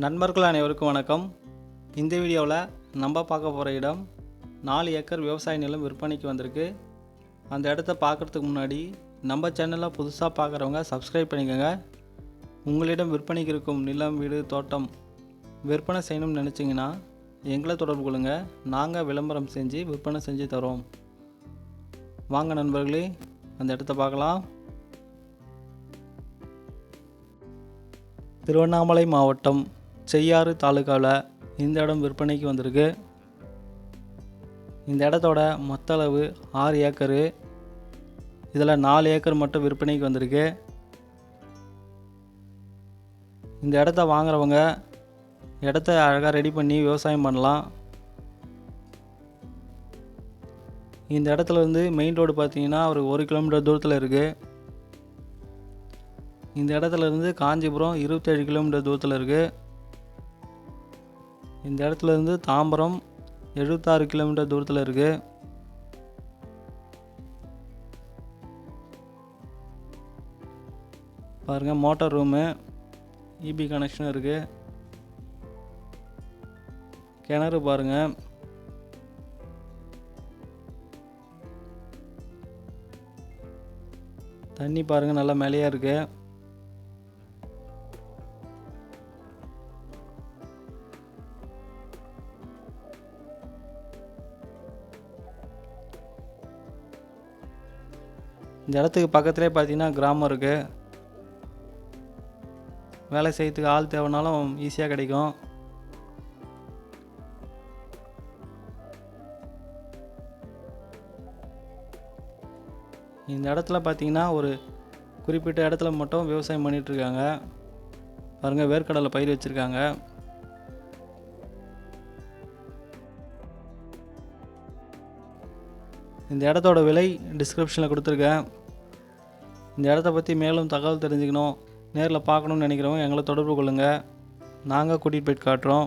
நண்பர்கள் அனைவருக்கும் வணக்கம். இந்த வீடியோவில் நம்ம பார்க்க போகிற இடம் நாலு ஏக்கர் விவசாய நிலம் விற்பனைக்கு வந்திருக்கு. அந்த இடத்த பார்க்குறதுக்கு முன்னாடி நம்ம சேனலில் புதுசாக பார்க்குறவங்க சப்ஸ்கிரைப் பண்ணிக்கோங்க. உங்களிடம் விற்பனைக்கு இருக்கும் நிலம் வீடு தோட்டம் விற்பனை செய்யணும்னு நினச்சிங்கன்னா எங்களை தொடர்பு கொள்ளுங்கள் நாங்கள் விளம்பரம் செஞ்சு விற்பனை செஞ்சு தரோம். வாங்க நண்பர்களே அந்த இடத்த பார்க்கலாம். திருவண்ணாமலை மாவட்டம் செய்யாறு தாலுக்காவில் இந்த இடம் விற்பனைக்கு வந்திருக்கு. இந்த இடத்தோட மொத்த அளவு ஆறு ஏக்கரு. இதில் நாலு ஏக்கர் மட்டும் விற்பனைக்கு வந்திருக்கு. இந்த இடத்த வாங்குறவங்க இடத்த அழகாக ரெடி பண்ணி விவசாயம் பண்ணலாம். இந்த இடத்துல இருந்து மெயின் ரோடு பார்த்தீங்கன்னா ஒரு ஒரு கிலோமீட்டர் தூரத்தில் இருக்குது இந்த இடத்துல இருந்து காஞ்சிபுரம் இருபத்தேழு கிலோமீட்டர் தூரத்தில் இருக்குது இந்த இடத்துலேருந்து தாம்பரம் எழுபத்தாறு கிலோமீட்டர் தூரத்தில் இருக்குது பாருங்கள் மோட்டார் ரூமு இபி கனெக்ஷன் இருக்குது கிணறு பாருங்கள் தண்ணி பாருங்கள் நல்லா மேலேயா இருக்குது இந்த இடத்துக்கு பக்கத்துலேயே பார்த்தீங்கன்னா கிராமம் இருக்குது வேலை செய்யறதுக்கு ஆள் தேவைனாலும் ஈஸியாக கிடைக்கும். இந்த இடத்துல பார்த்தீங்கன்னா ஒரு குறிப்பிட்ட இடத்துல மட்டும் விவசாயம் பண்ணிகிட்ருக்காங்க பாருங்கள் வேர்க்கடலை பயிர் வச்சுருக்காங்க. இந்த இடத்தோட விலை டிஸ்கிரிப்ஷனில் கொடுத்துருக்கேன். இந்த இடத்த பற்றி மேலும் தகவல் தெரிஞ்சுக்கணும் நேரில் பார்க்கணுன்னு நினைக்கிறவங்க எங்களை தொடர்பு கொள்ளுங்கள் நாங்கள் கூட்டிகிட்டு போயிட்டு காட்டுறோம்.